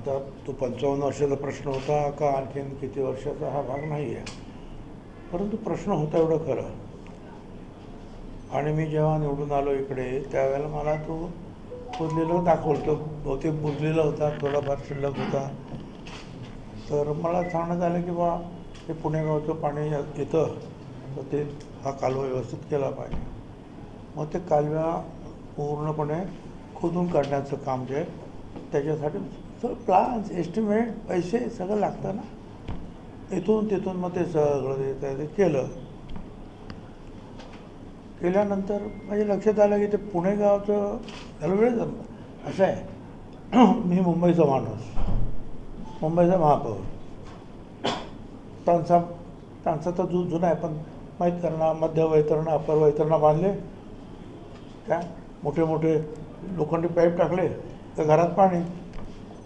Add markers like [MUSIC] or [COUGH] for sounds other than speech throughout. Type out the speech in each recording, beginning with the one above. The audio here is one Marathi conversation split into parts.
आता तो पंचावन्न वर्षाचा प्रश्न होता का आणखीन किती वर्षाचा हा भाग नाही आहे परंतु प्रश्न होता एवढं खरं. आणि मी जेव्हा निवडून आलो इकडे त्यावेळेला मला तो बुजलेला दाखवलं बहुतेक बुजलेला होता थोडाफार शिल्लक होता. तर मला सांगण्यात आलं की बा हे पुणेगावचं पाणी येतं. तर ते हा कालवा व्यवस्थित केला पाहिजे. मग ते कालव्या पूर्णपणे खोदून काढण्याचं काम जे आहे त्याच्यासाठी तर प्लान्स एस्टिमेट पैसे सगळं लागतं ना? इथून तिथून मग ते सगळं ते- ते केलं. केल्यानंतर म्हणजे लक्षात आलं की ते पुणे गावचं त्याला वेळ जम- असं आहे. [CLEARS THROAT] मी मुंबईचा माणूस. मुंबईचा महापौर. त्यांचा त्यांचा तर जू जुना आहे पण माहीत मध्य वैतरणा अपर वैतरणा बांधले. काय मोठे मोठे लोखंडी पाईप टाकले. तर घरात पाणी.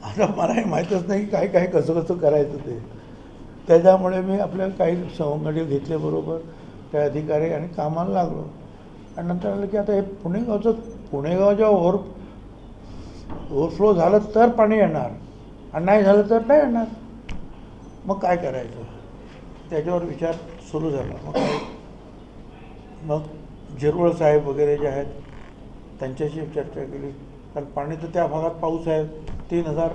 आता मला हे माहीतच नाही काय काय कसं कसं करायचं ते. त्याच्यामुळे मी आपल्या काही सवंगडी घेतले बरोबर त्या अधिकारी आणि कामाला लागलो. आणि नंतर आलं की आता हे पुणेगावचं पुणेगाव जेव्हा ओव्हर ओव्हरफ्लो झालं तर पाणी येणार आणि नाही झालं तर नाही येणार. मग काय करायचं? त्याच्यावर विचार सुरू झाला. मग मग जिरवळ साहेब वगैरे जे आहेत त्यांच्याशी चर्चा केली. कारण पाणी तर त्या भागात पाऊस आहे. तीन हजार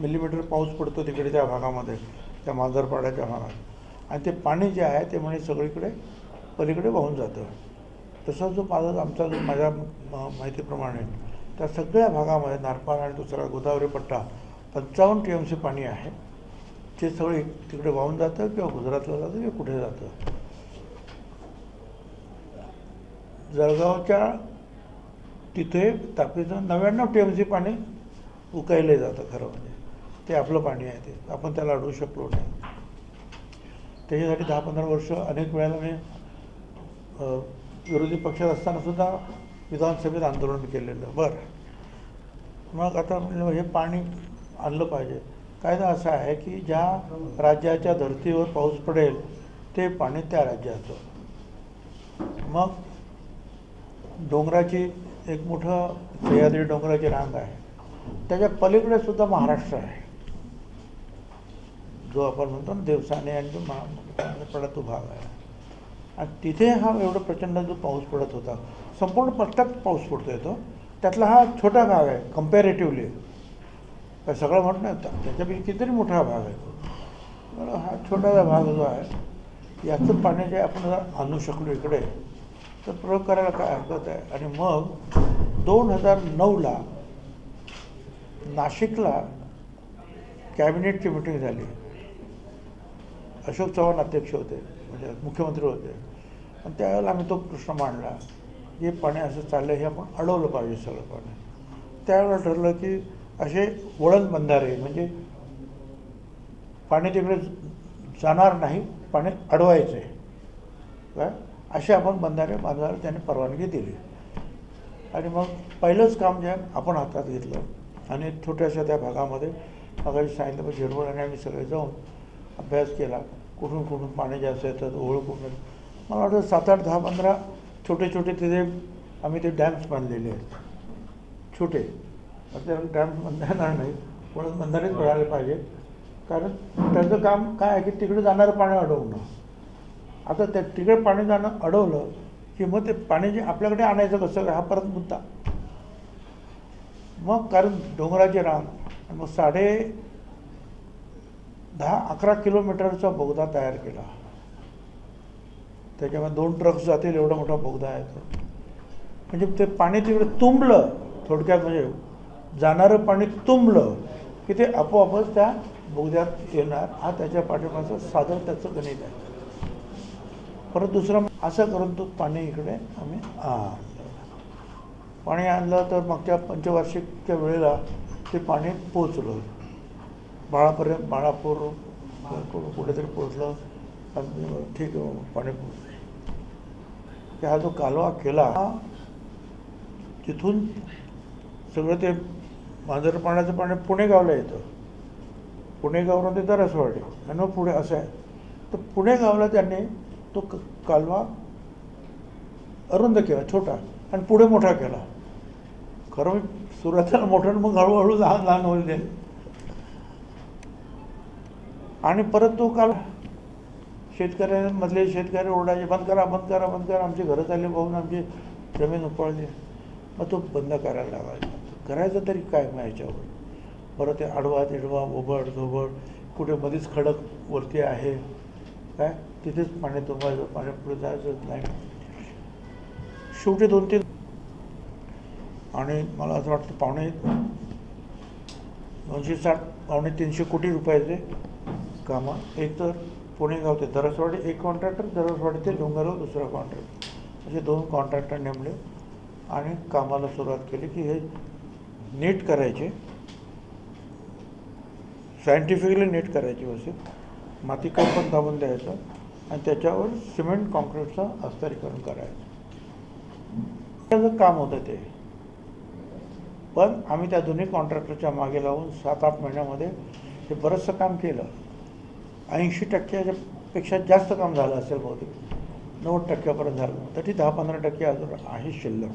मिलीमीटर पाऊस पडतो तिकडे त्या भागामध्ये त्या मांजरपाड्याच्या भागात. आणि ते पाणी जे आहे ते म्हणजे सगळीकडे पलीकडे वाहून जातं. तसा जो माझा आमचा जो माझ्या माहितीप्रमाणे त्या सगळ्या भागामध्ये नारपार आणि दुसरा गोदावरी पट्टा पंचावन्न टी एम सी पाणी आहे. ते सगळे तिकडे वाहून जातं किंवा गुजरातला जातं किंवा कुठे जातं. जळगावच्या तिथे तापीचं नव्याण्णव टी एम सी पाणी उकायलं जातं खरं म्हणजे. ते आपलं पाणी आहे ते. आपण त्याला अडवू शकलो नाही. त्याच्यासाठी दहा पंधरा वर्ष अनेक वेळेला मी विरोधी पक्षात असताना सुद्धा विधानसभेत आंदोलन केलेलं. बरं. मग आता हे पाणी आणलं पाहिजे. कायदा असा आहे की ज्या राज्याच्या धर्तीवर पाऊस पडेल ते पाणी त्या राज्याचं. मग डोंगराची एक मोठं सह्याद्री डोंगराची रांग आहे. त्याच्या पलीकडे सुद्धा महाराष्ट्र आहे. जो आपण म्हणतो ना देवसाने आणि जो महाराष्ट्राला तो भाग आहे. आणि तिथे हा एवढा प्रचंड जो पाऊस पडत होता संपूर्ण पट्ट्यात पाऊस पडतो येतो त्यातला हा छोटा भाग आहे कम्पॅरेटिव्हली काय सगळं म्हणत नाही त्याच्यापैकी कितीतरी मोठा भाग आहे. तो हा छोटासा भाग जो आहे याचं पाणी जे आपण आणू शकलो इकडे तर प्रयोग करायला काय हरकत आहे? आणि मग दोन हजार नऊला नाशिकला कॅबिनेटची मिटिंग झाली. अशोक चव्हाण अध्यक्ष होते म्हणजे मुख्यमंत्री होते. आणि त्यावेळेला आम्ही तो प्रश्न मांडला हे पाणी असं चाललं हे आपण अडवलं पाहिजे सगळं पाणी. त्यावेळेला ठरलं की असे वळण बंधारे म्हणजे पाणी तिकडे जाणार नाही पाणी अडवायचे. काय? असे आपण बंधारे बांधायला त्याने परवानगी दिली. आणि मग पहिलंच काम जे आपण हातात घेतलं आणि छोट्याशा त्या भागामध्ये मगाशी सांगितलं मग झिरवळ आणि आम्ही सगळे जाऊन अभ्यास केला. कुठून कुठून पाणी जास्त येतं कुठून मला वाटतं सात आठ दहा पंधरा छोटे छोटे तिथे आम्ही ते डॅम्स बांधलेले आहेत. छोटे. आता डॅम्स बांधता येणार नाही पण बंधारेच मिळाले पाहिजे. कारण त्याचं काम काय आहे की तिकडे जाणारं पाणी अडवणं. आता त्या तिकडे पाणी जाणं अडवलं की मग ते पाणी जे आपल्याकडे आणायचं कसं? हा परत मुद्दा. मग कारण डोंगराचे रान आणि मग साडे दहा अकरा किलोमीटरचा बोगदा तयार केला. त्याच्यामध्ये दोन ट्रक्स जातील एवढा मोठा बोगदा आहे तो. म्हणजे ते पाणी तिकडे तुंबलं थोडक्यात म्हणजे जाणारं पाणी तुंबलं की ते आपोआपच त्या बोगद्यात येणार. हा त्याच्या पाठिंबाचं साधन त्याचं गणित आहे. परत दुसरं असं करून तो पाणी इकडे आम्ही आ पाणी आणलं तर मागच्या पंचवार्षिकच्या वेळेला ते पाणी पोचलं बाळापर्यंत बाळापूर कुठेतरी पोचलं ठीक आहे पाणी पोचलं हा जो कालवा केला तिथून सगळं ते मांजर पाण्याचं पाणी पुणे गावला येतं. पुणे गावला ते दरसवाडी आणि मग पुढे असं आहे. तर पुणे गावला त्यांनी तो कालवा अरुंद केला छोटा आणि पुढे मोठा केला. खरं मी सुरुवातीला मोठं मग हळूहळू लहान लहान होईल आणि परत तो काल शेतकऱ्यांमधले शेतकरी ओरडायचे बंद करा बंद करा बंद करा आमची घरं चालले पाहून आमची जमीन उपाळली मग तो बंद करायला लागायचा. करायचं तरी काय मग याच्यावर? बरं ते आडवा तिडवा ओबड धोबड कुठे मध्येच खडक वरती आहे. काय? तिथेच पाणी तुंबायचं पाणी पुढे जायचं नाही. शेवटी दोन तीन आणि मला असं वाटतं पावणे दोनशे साठ पावणे तीनशे कोटी रुपयाचे कामं. एक तर पुणे गाव ते दरसवाडी एक कॉन्ट्रॅक्टर दरसवाडी ते डोंगरगाव दुसरा कॉन्ट्रॅक्टर असे दोन कॉन्ट्रॅक्टर नेमले आणि कामाला सुरुवात केली की हे नीट करायचे. सायंटिफिकली नीट करायची व्यवस्थित. माती पण दाबून द्यायचं आणि त्याच्यावर सिमेंट कॉन्क्रीटचं अस्तरीकरण करायचं. त्याचं काम होतं ते पण आम्ही त्या दोन्ही कॉन्ट्रॅक्टरच्या मागे लावून सात आठ महिन्यामध्ये हे बरंचसं काम केलं. ऐंशी टक्क्याच्यापेक्षा जास्त काम झालं असेल बहुतेक. नव्वद टक्क्यापर्यंत झालं तरी दहा पंधरा टक्के अजून आहे शिल्लक.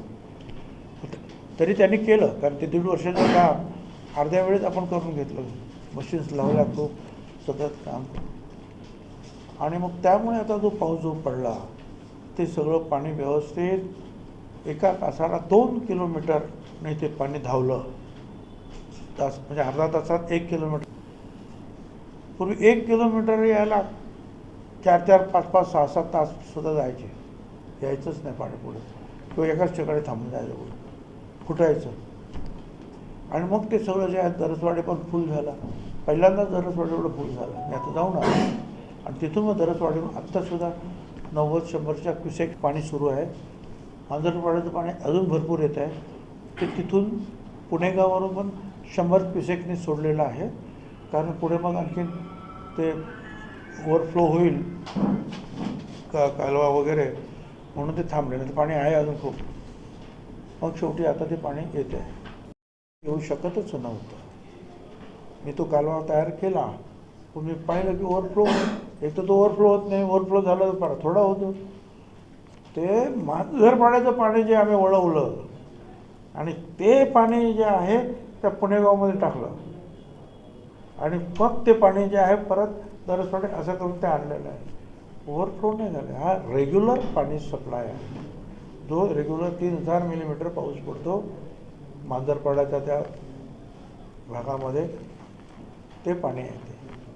तरी त्यांनी केलं कारण ते दीड वर्षाचं काम अर्ध्या वेळेत आपण करून घेतलं. मशीन्स लावल्या तो सतत काम आणि मग त्यामुळे आता जो पाऊस जो पडला ते सगळं पाणी व्यवस्थित एका तासाला दोन किलोमीटर नाही ते पाणी धावलं. तास म्हणजे अर्धा तासात एक किलोमीटर. पूर्वी एक किलोमीटर यायला चार चार पाच पाच सहा सात तास सुद्धा जायचे. यायचंच नाही पाणी पुढे किंवा एकाच ठिकाणी थांबून जायचं पुढे फुटायचं. आणि मग ते सगळं जे आहे दरसवाडे पण फुल झाला. पहिल्यांदा दरसवाडे एवढं फुल झालं मी आता जाऊन आलो. आणि तिथून मग दरसवाडीवर आत्तासुद्धा नव्वद शंभरच्या क्युसेक पाणी सुरू आहे. आंध्रपाड्याचं पाणी अजून भरपूर येत आहे. ते तिथून पुणे गावावरून पण शंभर पिसेकने सोडलेलं आहे. कारण पुढे मग आणखीन ते ओव्हरफ्लो होईल का कालवा वगैरे म्हणून ते थांबले. नाही पाणी आहे अजून खूप. मग शेवटी आता ते पाणी येत आहे येऊ शकतच नव्हतं. मी तो कालवा तयार केला. पण मी पाहिलं की ओव्हरफ्लो एक तर तो ओव्हरफ्लो होत नाही. ओव्हरफ्लो झाला तर थोडा होतो. ते मांजर पाण्याचं पाणी जे आम्ही वळवलं आणि ते पाणी जे आहे त्या पुणेगावमध्ये टाकलं. आणि मग ते पाणी जे आहे परत दरसवाडे असं करून ते आणलेलं आहे. ओव्हरफ्लो नाही झालं. हा रेग्युलर पाणी सप्लाय आहे. जो रेग्युलर तीन हजार मिलीमीटर पाऊस पडतो मांजरपाड्याच्या त्या भागामध्ये ते पाणी येते.